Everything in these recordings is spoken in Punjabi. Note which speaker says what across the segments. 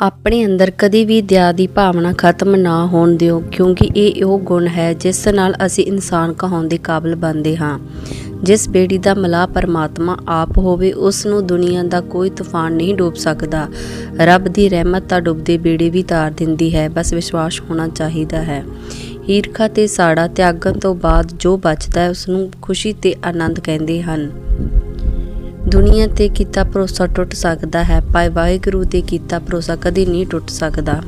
Speaker 1: ਆਪਣੇ ਅੰਦਰ ਕਦੇ ਵੀ ਦਇਆ ਦੀ ਭਾਵਨਾ ਖਤਮ ਨਾ ਹੋਣ ਦਿਓ, ਕਿਉਂਕਿ ਇਹ ਉਹ ਗੁਣ ਹੈ ਜਿਸ ਨਾਲ ਅਸੀਂ ਇਨਸਾਨ ਕਹਾਉਣ ਦੇ ਕਾਬਿਲ ਬਣਦੇ ਹਾਂ। ਜਿਸ ਬੇੜੀ ਦਾ ਮਲਾਹ ਪਰਮਾਤਮਾ ਆਪ ਹੋਵੇ, ਉਸ ਨੂੰ ਦੁਨੀਆ ਦਾ ਕੋਈ ਤੂਫਾਨ ਨਹੀਂ ਡੋਬ ਸਕਦਾ। ਰੱਬ ਦੀ ਰਹਿਮਤ ਤਾਂ ਡੁੱਬਦੇ ਬੇੜੇ ਵੀ ਤਾਰ ਦਿੰਦੀ ਹੈ, ਬਸ ਵਿਸ਼ਵਾਸ ਹੋਣਾ ਚਾਹੀਦਾ ਹੈ। ਈਰਖਾ ਤੇ ਸਾੜਾ ਤਿਆਗਣ ਤੋਂ ਬਾਅਦ ਜੋ ਬਚਦਾ ਹੈ ਉਸ ਨੂੰ ਖੁਸ਼ੀ ਤੇ ਆਨੰਦ ਕਹਿੰਦੇ ਹਨ। ਦੁਨੀਆ ਤੇ ਕੀਤਾ ਭਰੋਸਾ ਟੁੱਟ ਸਕਦਾ ਹੈ ਪਰ ਵਾਹਿਗੁਰੂ ਤੇ ਕੀਤਾ ਭਰੋਸਾ ਕਦੇ ਨਹੀਂ ਟੁੱਟ ਸਕਦਾ।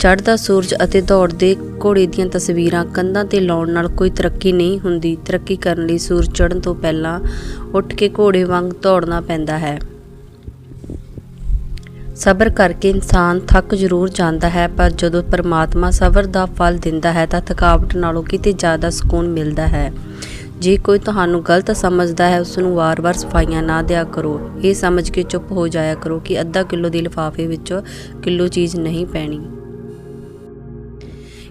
Speaker 1: ਚੜ੍ਹਦਾ ਸੂਰਜ ਅਤੇ ਦੌੜਦੇ ਘੋੜੇ ਦੀਆਂ ਤਸਵੀਰਾਂ ਕੰਧਾਂ ਤੇ ਲਾਉਣ ਨਾਲ ਕੋਈ ਤਰੱਕੀ ਨਹੀਂ ਹੁੰਦੀ। ਤਰੱਕੀ ਕਰਨ ਲਈ ਸੂਰਜ ਚੜ੍ਹਨ ਤੋਂ ਪਹਿਲਾਂ ਉੱਠ ਕੇ ਘੋੜੇ ਵਾਂਗ ਦੌੜਨਾ ਪੈਂਦਾ ਹੈ। ਸਬਰ ਕਰਕੇ ਇਨਸਾਨ ਥੱਕ ਜ਼ਰੂਰ ਜਾਂਦਾ ਹੈ, ਪਰ ਜਦੋਂ ਪਰਮਾਤਮਾ ਸਬਰ ਦਾ ਫਲ ਦਿੰਦਾ ਹੈ ਤਾਂ ਥਕਾਵਟ ਨਾਲੋਂ ਕਿਤੇ ਜ਼ਿਆਦਾ ਸਕੂਨ ਮਿਲਦਾ ਹੈ। ਜੇ ਕੋਈ ਤੁਹਾਨੂੰ ਗਲਤ ਸਮਝਦਾ ਹੈ ਉਸ ਨੂੰ ਵਾਰ-ਵਾਰ ਸਫਾਈਆਂ ਨਾ ਦਿਆ ਕਰੋ। ਇਹ ਸਮਝ ਕੇ ਚੁੱਪ ਹੋ ਜਾਇਆ ਕਰੋ ਕਿ ਅੱਧਾ ਕਿਲੋ ਦੇ ਲਿਫਾਫੇ ਵਿੱਚੋਂ ਕਿਲੋ ਚੀਜ਼ ਨਹੀਂ ਪੈਣੀ।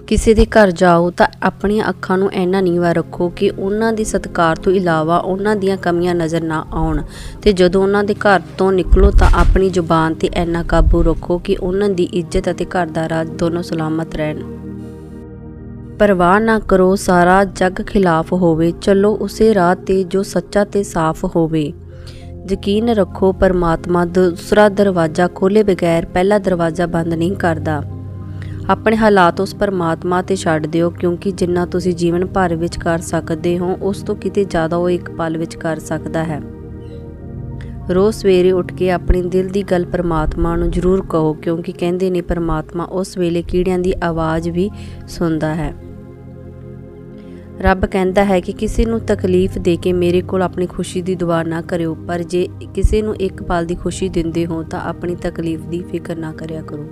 Speaker 1: ਕਿਸੇ ਦੇ ਘਰ ਜਾਓ ਤਾਂ ਆਪਣੀਆਂ ਅੱਖਾਂ ਨੂੰ ਐਨਾ ਨੀਵਾ ਰੱਖੋ ਕਿ ਉਹਨਾਂ ਦੇ ਸਤਿਕਾਰ ਤੋਂ ਇਲਾਵਾ ਉਹਨਾਂ ਦੀਆਂ ਕਮੀਆਂ ਨਜ਼ਰ ਨਾ ਆਉਣ ਤੇ ਜਦੋਂ ਉਹਨਾਂ ਦੇ ਘਰ ਤੋਂ ਨਿਕਲੋ ਤਾਂ ਆਪਣੀ ਜ਼ੁਬਾਨ ਤੇ ਐਨਾ ਕਾਬੂ ਰੱਖੋ ਕਿ ਉਹਨਾਂ ਦੀ ਇੱਜ਼ਤ ਅਤੇ ਘਰ ਦਾ ਰਾਜ ਦੋਨੋਂ ਸਲਾਮਤ ਰਹਿਣ। ਪਰਵਾਹ ਨਾ ਕਰੋ, ਸਾਰਾ ਜੱਗ ਖਿਲਾਫ ਹੋਵੇ। ਚੱਲੋ ਉਸੇ ਰਾਹ ਤੇ ਜੋ ਸੱਚਾ ਤੇ ਸਾਫ਼ ਹੋਵੇ। ਯਕੀਨ ਰੱਖੋ, ਪਰਮਾਤਮਾ ਦੂਸਰਾ ਦਰਵਾਜ਼ਾ ਖੋਲੇ ਬਗੈਰ ਪਹਿਲਾ ਦਰਵਾਜ਼ਾ ਬੰਦ ਨਹੀਂ ਕਰਦਾ। ਆਪਣੇ ਹਾਲਾਤ ਉਸ ਪਰਮਾਤਮਾ ਤੇ ਛੱਡ ਦਿਓ, ਕਿਉਂਕਿ ਜਿੰਨਾ ਤੁਸੀਂ ਜੀਵਨ ਭਰ ਵਿੱਚ ਕਰ ਸਕਦੇ ਹੋ, ਉਸ ਤੋਂ ਕਿਤੇ ਜ਼ਿਆਦਾ ਉਹ ਇੱਕ ਪਲ ਵਿੱਚ ਕਰ ਸਕਦਾ ਹੈ। ਰੋਜ਼ ਸਵੇਰੇ ਉੱਠ ਕੇ ਆਪਣੇ ਦਿਲ ਦੀ ਗੱਲ ਪਰਮਾਤਮਾ ਨੂੰ ਜ਼ਰੂਰ ਕਹੋ, ਕਿਉਂਕਿ ਕਹਿੰਦੇ ਨੇ ਪਰਮਾਤਮਾ ਉਸ ਵੇਲੇ ਕੀੜਿਆਂ ਦੀ ਆਵਾਜ਼ ਵੀ ਸੁਣਦਾ ਹੈ। ਰੱਬ ਕਹਿੰਦਾ ਹੈ ਕਿ ਕਿਸੇ ਨੂੰ ਤਕਲੀਫ ਦੇ ਕੇ ਮੇਰੇ ਕੋਲ ਆਪਣੀ ਖੁਸ਼ੀ ਦੀ ਦੁਆ ਨਾ ਕਰਿਓ, ਪਰ ਜੇ ਕਿਸੇ ਨੂੰ ਇੱਕ ਪਲ ਦੀ ਖੁਸ਼ੀ ਦਿੰਦੇ ਹੋ ਤਾਂ ਆਪਣੀ ਤਕਲੀਫ ਦੀ ਫਿਕਰ ਨਾ ਕਰਿਆ ਕਰੋ।